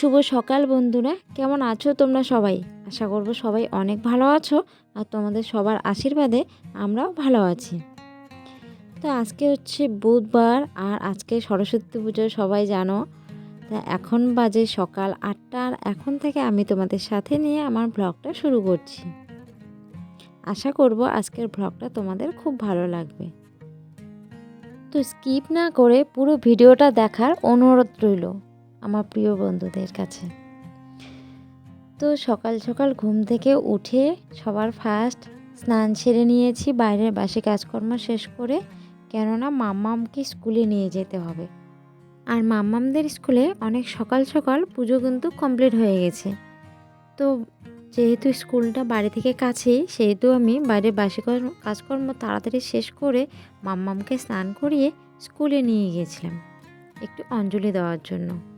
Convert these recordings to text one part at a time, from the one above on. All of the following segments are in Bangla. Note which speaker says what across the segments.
Speaker 1: শুভ সকাল বন্ধুরা। কেমন আছো তোমরা সবাই? আশা করব সবাই অনেক ভালো আছো আর তোমাদের সবার আশীর্বাদে আমরাও ভালো আছি। তো আজকে হচ্ছে বুধবার আর আজকে সরস্বতী পুজো, সবাই জানো। তা এখন বাজে সকাল আটটা আর এখন থেকে আমি তোমাদের সাথে নিয়ে আমার ব্লগটা শুরু করছি। আশা করব আজকের ব্লগটা তোমাদের খুব ভালো লাগবে। তো স্কিপ না করে পুরো ভিডিওটা দেখার অনুরোধ রইল। আমার প্রিয় বন্ধুদের কাছে। তো সকাল সকাল ঘুম থেকে উঠে সবার ফার্স্ট স্নান সেরে নিয়েছি, বাইরের বাসি কাজকর্ম শেষ করে, কেননা মাম্মামকে স্কুলে নিয়ে যেতে হবে। আর মাম্মামদের স্কুলে অনেক সকাল সকাল পুজো কিন্তু কমপ্লিট হয়ে গেছে। তো যেহেতু স্কুলটা বাড়ি থেকে কাছেই, সেহেতু আমি বাইরের বাসি কর- কাজকর্ম তাড়াতাড়ি শেষ করে মাম্মামকে স্নান করিয়ে স্কুলে নিয়ে গিয়েছিলাম। একটু অঞ্জলি দেওয়ার জন্য।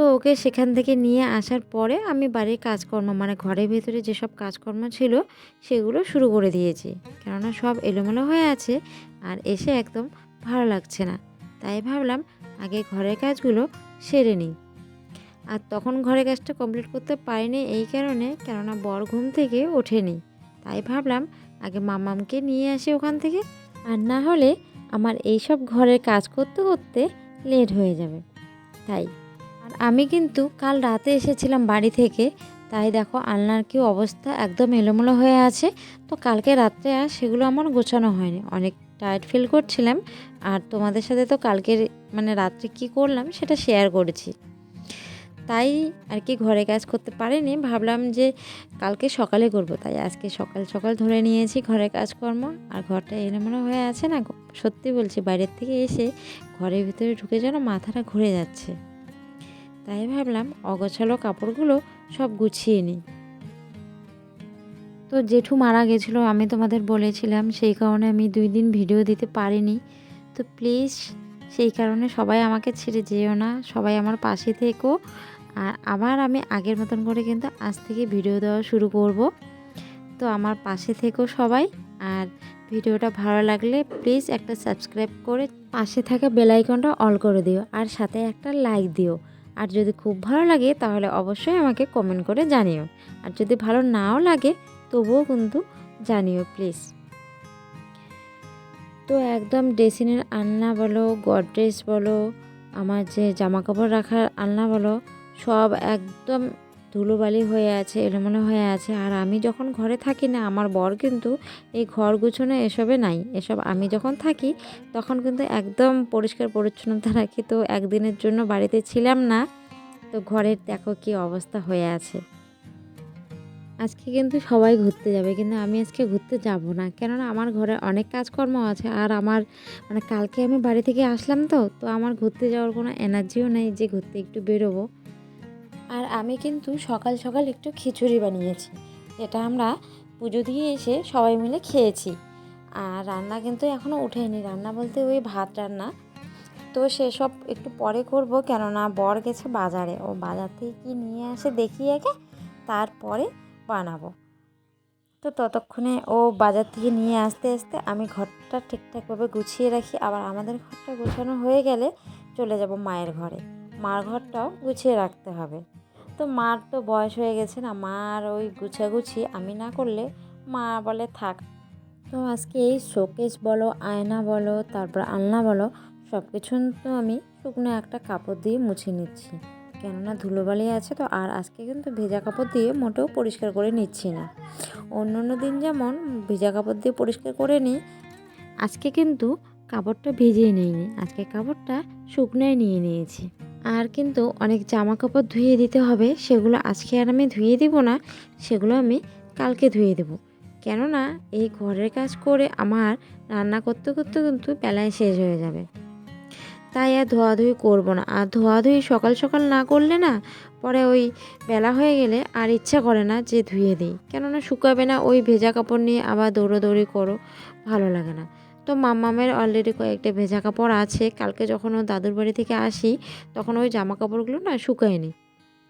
Speaker 1: তো ওকে সেখান থেকে নিয়ে আসার পরে আমি বাড়ির কাজকর্ম মানে ঘরের ভেতরে যেসব কাজকর্ম ছিল সেগুলো শুরু করে দিয়েছি। কেননা সব এলোমেলো হয়ে আছে আর এসে একদম ভালো লাগছে না। তাই ভাবলাম আগে ঘরের কাজগুলো সেরে নিই। আর তখন ঘরের কাজটা কমপ্লিট করতে পারিনি এই কারণে, কেননা বর ঘুম থেকে ওঠেনি। তাই ভাবলাম আগে মামামকে নিয়ে আসি ওখান থেকে, আর না হলে আমার এইসব ঘরের কাজ করতে করতে লেট হয়ে যাবে। তাই আমি কিন্তু কাল রাতে এসেছিলাম বাড়ি থেকে, তাই দেখো আলনার কি অবস্থা একদম এলোমেলো হয়ে আছে। তো কালকে রাত্রে আর সেগুলো আমার গোছানো হয়নি। অনেক টায়ার্ড ফিল করছিলাম। আর তোমাদের সাথে তো কালকের মানে রাত্রে কি করলাম সেটা শেয়ার করেছি। তাই আর কি ঘরে কাজ করতে পারিনি। ভাবলাম যে কালকে সকালে করব। তাই আজকে সকাল সকাল ধরে নিয়েছি ঘরের কাজকর্ম। আর ঘরটা এলোমেলো হয়ে আছে না সত্যি বলছি, বাইরের থেকে এসে ঘরের ভিতরে ঢুকে যেন মাথাটা ঘুরে যাচ্ছে। তাই ভাবলাম অগোছালো কাপড়গুলো সব গুছিয়ে নিই। তো জেঠু মারা গেছিল, আমি তোমাদের বলেছিলাম, সেই কারণে আমি দুই দিন ভিডিও দিতে পারিনি। তো প্লিজ সেই কারণে সবাই আমাকে ছেড়ে যেও না, সবাই আমার পাশে থেকো। আর আবার আমি আগের মতন করে কিন্তু আজ থেকে ভিডিও দেওয়া শুরু করব। তো আমার পাশে থেকো সবাই, আর ভিডিওটা ভালো লাগলে প্লিজ একটা সাবস্ক্রাইব করে পাশে থাকা বেলাইকনটা অল করে দিও, আর সাথে একটা লাইক দিও। আর যদি খুব ভালো লাগে তাহলে অবশ্যই আমাকে কমেন্ট করে জানিও। আর যদি ভালো নাও লাগে তবুও কিন্তু জানিও প্লিজ তো একদম ড্রেসিনের আলনা বলো, গডরেজ বলো, আমার যে জামা কাপড় রাখার আলনা বলো, সব একদম ধুলোবালি হয়ে আছে, এলোমেলো হয়ে আছে। আর আমি যখন ঘরে থাকি না, আমার বর কিন্তু এই ঘর গুছানো এসবে নাই। এসব আমি যখন থাকি, তখন কিন্তু একদম পরিষ্কার পরিচ্ছন্নতা রাখি। তো একদিনের জন্য বাড়িতে ছিলাম না, তো ঘরের দেখো কি অবস্থা হয়ে আছে। আজকে কিন্তু সবাই ঘুরতে যাবে, কিন্তু আমি আজকে ঘুরতে যাব না। কেননা আমার ঘরে অনেক কাজকর্ম আছে, আর আমার মানে কালকে আমি বাড়ি থেকে আসলাম তো তো আমার ঘুরতে যাওয়ার কোনো এনার্জিও নেই যে ঘুরতে একটু বেরোবো। আর আমি কিন্তু সকাল সকাল একটু খিচুড়ি বানিয়েছি। এটা আমরা পুজো দিয়ে এসে সবাই মিলে খেয়েছি। আর রান্না কিন্তু এখনও উঠেনি। রান্না বলতে ওই ভাত রান্না। তো সেসব একটু পরে করব। কেননা বর গেছে বাজারে। ও বাজার থেকে কি নিয়ে আসে দেখি আগে। তারপরে বানাবো। তো ততক্ষণে ও বাজার থেকে নিয়ে আসতে আসতে আমি ঘরটা ঠিকঠাকভাবে গুছিয়ে রাখি। আবার আমাদের ঘরটা গোছানো হয়ে গেলে চলে যাব মায়ের ঘরে। মার ঘরটাও গুছিয়ে রাখতে হবে। তো মার তো বয়স হয়ে গেছে না, মার ওই গুছাগুছি আমি না করলে মা বলে থাক। তো আজকে এই শোকেস বলো, আয়না বলো, তারপর আলনা বলো সব কিছু তো আমি শুকনো একটা কাপড় দিয়ে মুছে নিচ্ছি। কেননা ধুলোবালি আছে তো, আর আজকে কিন্তু ভেজা কাপড় দিয়ে মোটেও পরিষ্কার করে নিচ্ছি না। অন্য অন্য দিন যেমন ভেজা কাপড় দিয়ে পরিষ্কার করে নিই, আজকে কিন্তু কাপড়টা ভিজিয়ে নিইনি, আজকে কাপড়টা শুকনোয় নিয়ে নিয়েছি। আর কিন্তু অনেক জামা কাপড় ধুয়ে দিতে হবে, সেগুলো আজকে আর আমি ধুয়ে দিব না, সেগুলো আমি কালকে ধুয়ে দেবো। কেননা এই ঘরের কাজ করে আমার রান্না করতে করতে কিন্তু বেলায় শেষ হয়ে যাবে। তাই আর ধোয়াধুয়ি করব না। আর ধোয়াধুয়ি সকাল সকাল না করলে না, পরে ওই বেলা হয়ে গেলে আর ইচ্ছা করে না যে ধুয়ে দিই। কেননা শুকাবে না, ওই ভেজা কাপড় নিয়ে আবার দৌড়োদৌড়ি করো, ভালো লাগে না। তো মাম্মামের অলরেডি কয়েকটা ভেজা কাপড় আছে। কালকে যখন ও দাদুর বাড়ি থেকে আসি, তখন ওই জামা কাপড়গুলো না শুকায়নি।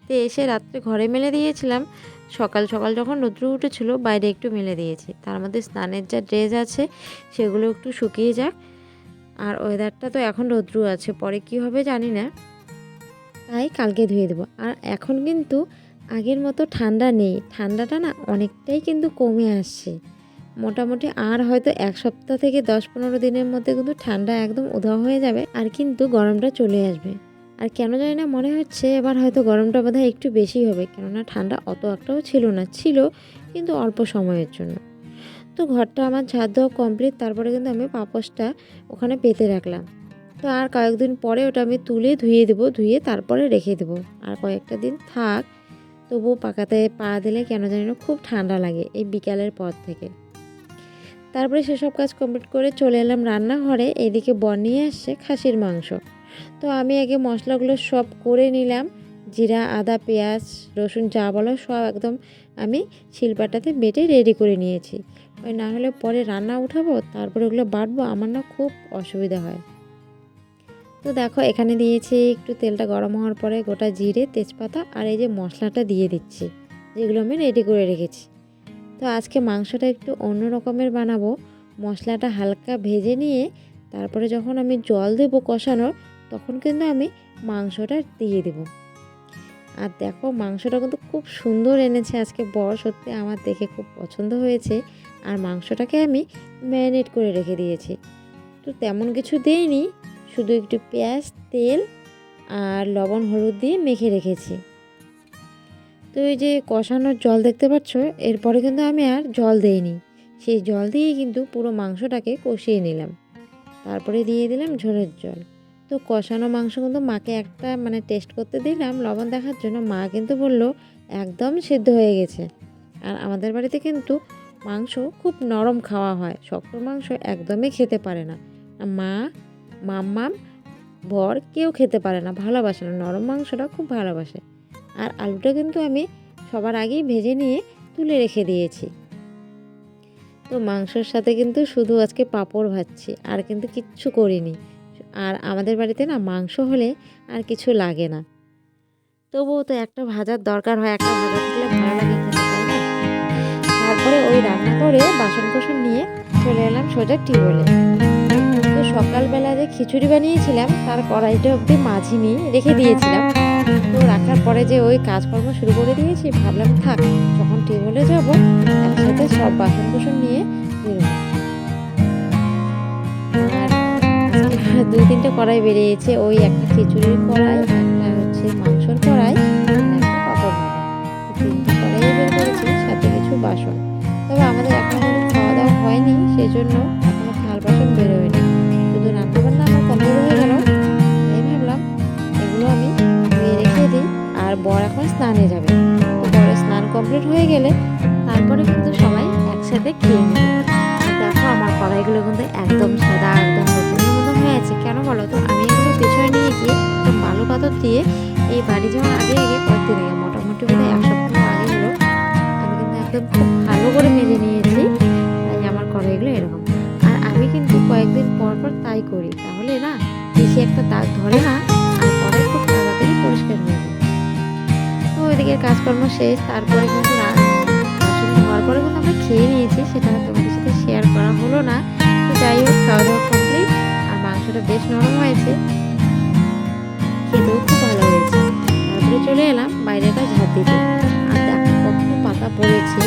Speaker 1: তো এসে রাত্রে ঘরে মেলে দিয়েছিলাম। সকাল সকাল যখন রৌদ্র উঠেছিল, বাইরে একটু মেলে দিয়েছি। তার মধ্যে স্নানের যা ড্রেস আছে, সেগুলো একটু শুকিয়ে যাক। আর ওয়েদারটা তো এখন রৌদ্র আছে, পরে কি হবে জানি না। তাই কালকে ধুয়ে দেবো। আর এখন কিন্তু আগের মতো ঠান্ডা নেই। ঠান্ডাটা না অনেকটাই কিন্তু কমে আসছে। মোটামুটি আর হয়তো এক সপ্তাহ থেকে দশ পনেরো দিনের মধ্যে কিন্তু ঠান্ডা একদম উধাও হয়ে যাবে, আর কিন্তু গরমটা চলে আসবে। আর কেন জানি না মনে হচ্ছে এবার হয়তো গরমটা বোধহয় একটু বেশি হবে, কেননা ঠান্ডা অত একটাও ছিল না, ছিল কিন্তু অল্প সময়ের জন্য। তো ঘরটা আমার ঝাড় দেওয়া কমপ্লিট তারপরে কিন্তু আমি পাপোশটা ওখানে পেতে রাখলাম। তো আর কয়েকদিন পরে ওটা আমি তুলে ধুয়ে দেবো, ধুয়ে তারপরে রেখে দেবো। আর কয়েকটা দিন থাক, তবুও পাকাতে পা দিলে কেন জানি না খুব ঠান্ডা লাগে এই বিকালের পর থেকে। তারপরে সেসব কাজ কমপ্লিট করে চলে এলাম রান্নাঘরে। এদিকে বর নিয়ে আসছে খাসির মাংস। তো আমি আগে মশলাগুলো সব করে নিলাম। জিরা, আদা, পেঁয়াজ, রসুন যা বলো সব একদম আমি শিলপাটাতে বেটে রেডি করে নিয়েছি। ওই না হলে পরে রান্না উঠাবো, তারপরে ওগুলো বাটবো, আমার না খুব অসুবিধা হয়। তো দেখো এখানে দিয়েছি একটু তেলটা গরম হওয়ার পরে গোটা জিরে, তেজপাতা আর এই যে মশলাটা দিয়ে দিচ্ছি, যেগুলো আমি রেডি করে রেখেছি। তো আজকে মাংসটা একটু অন্য রকমের বানাবো। মশলাটা হালকা ভেজে নিয়ে তারপরে যখন আমি জল দেবো কষানোর, তখন কিন্তু আমি মাংসটা দিয়ে দেবো। আর দেখো মাংসটা কিন্তু খুব সুন্দর এনেছে আজকে বর সত্যি আমার দেখে খুব পছন্দ হয়েছে। আর মাংসটাকে আমি ম্যারিনেট করে রেখে দিয়েছি। তো তেমন কিছু দেইনি, শুধু একটু পেঁয়াজ, তেল আর লবণ, হলুদ দিয়ে মেখে রেখেছি। তো এই যে কষানোর জল দেখতে পাচ্ছ, এরপরে কিন্তু আমি আর জল দেইনি। সেই জল দিয়েই কিন্তু পুরো মাংসটাকে কষিয়ে নিলাম। তারপরে দিয়ে দিলাম ঝোলের জল। তো কষানো মাংস কিন্তু মাকে একটা মানে টেস্ট করতে দিলাম, লবণ দেখার জন্য মা কিন্তু বলল, একদম সিদ্ধ হয়ে গেছে। আর আমাদের বাড়িতে কিন্তু মাংস খুব নরম খাওয়া হয়। শক্ত মাংস একদমই খেতে পারে না। মা, মাম্মাম, বর কেউ খেতে পারে না, ভালোবাসে না। নরম মাংসটা খুব ভালোবাসে। আর আলুটা কিন্তু আমি সবার আগেই ভেজে নিয়ে তুলে রেখে দিয়েছি। তো মাংসর সাথে কিন্তু শুধু আজকে পাঁপড় ভাজছি, আর কিন্তু কিচ্ছু করিনি। আর আমাদের বাড়িতে না মাংস হলে আর কিছু লাগে না। তবুও তো একটা ভাজার দরকার হয়, একটা ভাজা থাকলে ভালো লাগে তারপরে ওই রান্না করে বাসন কোসন নিয়ে চলে এলাম সোজা টিউবওয়েলে। তো সকালবেলা যে খিচুড়ি বানিয়েছিলাম, তার কড়াইটা অবধি মাঝিনি রেখে দিয়েছিলাম। তো রাখার পরে যে ওই কাজকর্ম শুরু করে দিয়েছি, ভাবলাম থাক, যখন টিউবওয়েলে যাব, একসাথে সব বাসন কোসন নিয়ে বেরোবো। আর দুই তিনটে কড়াই বেরিয়েছে, ওই একটা খিচুড়ির কড়াই, একটা হচ্ছে মাংসর কড়াই তিনটে কড়াই বের করেছি, সাথে কিছু বাসন। তবে আমাদের এখনও খাওয়া দাওয়া হয়নি সেই জন্য আর স্নানে যাবে। বরের স্নান কমপ্লিট হয়ে গেলে তারপরে কিন্তু সবাই একসাথে খেয়ে নেবে। দেখো আমার কড়াইগুলো কিন্তু একদম সাদা একদম মতো হয়ে আছে। কেন বলো তো? আমি এগুলো পেছনে নিয়ে গিয়ে বালু পাথর দিয়ে এই বাড়ি যাওয়ার আগে আগে কয়েকদিন আগে, মোটামুটি বোধ এক সপ্তাহ আগে হলো আমি কিন্তু একদম ভালো করে মেজে নিয়েছি। তাই আমার কড়াইগুলো এরকম। আর আমি কিন্তু কয়েকদিন পর পর তাই করি। তাহলে না, বেশি একটা দাগ ধরে না ওইদিকে কাজকর্ম শেষ, তারপরে কিন্তু হওয়ার পরে কিন্তু আমরা খেয়ে নিয়েছি, সেটা তোমাদের সাথে শেয়ার করা হলো না। তো যাই হোক, খাওয়া দাওয়া কমপ্লিট আর মাংসটা বেশ নরম হয়েছে। খেতেও খুব ভালো হয়েছে। তারপরে চলে এলাম বাইরেটা ঝাঁপ দিতে। আর দেখো কখনো পাতা পড়েছে।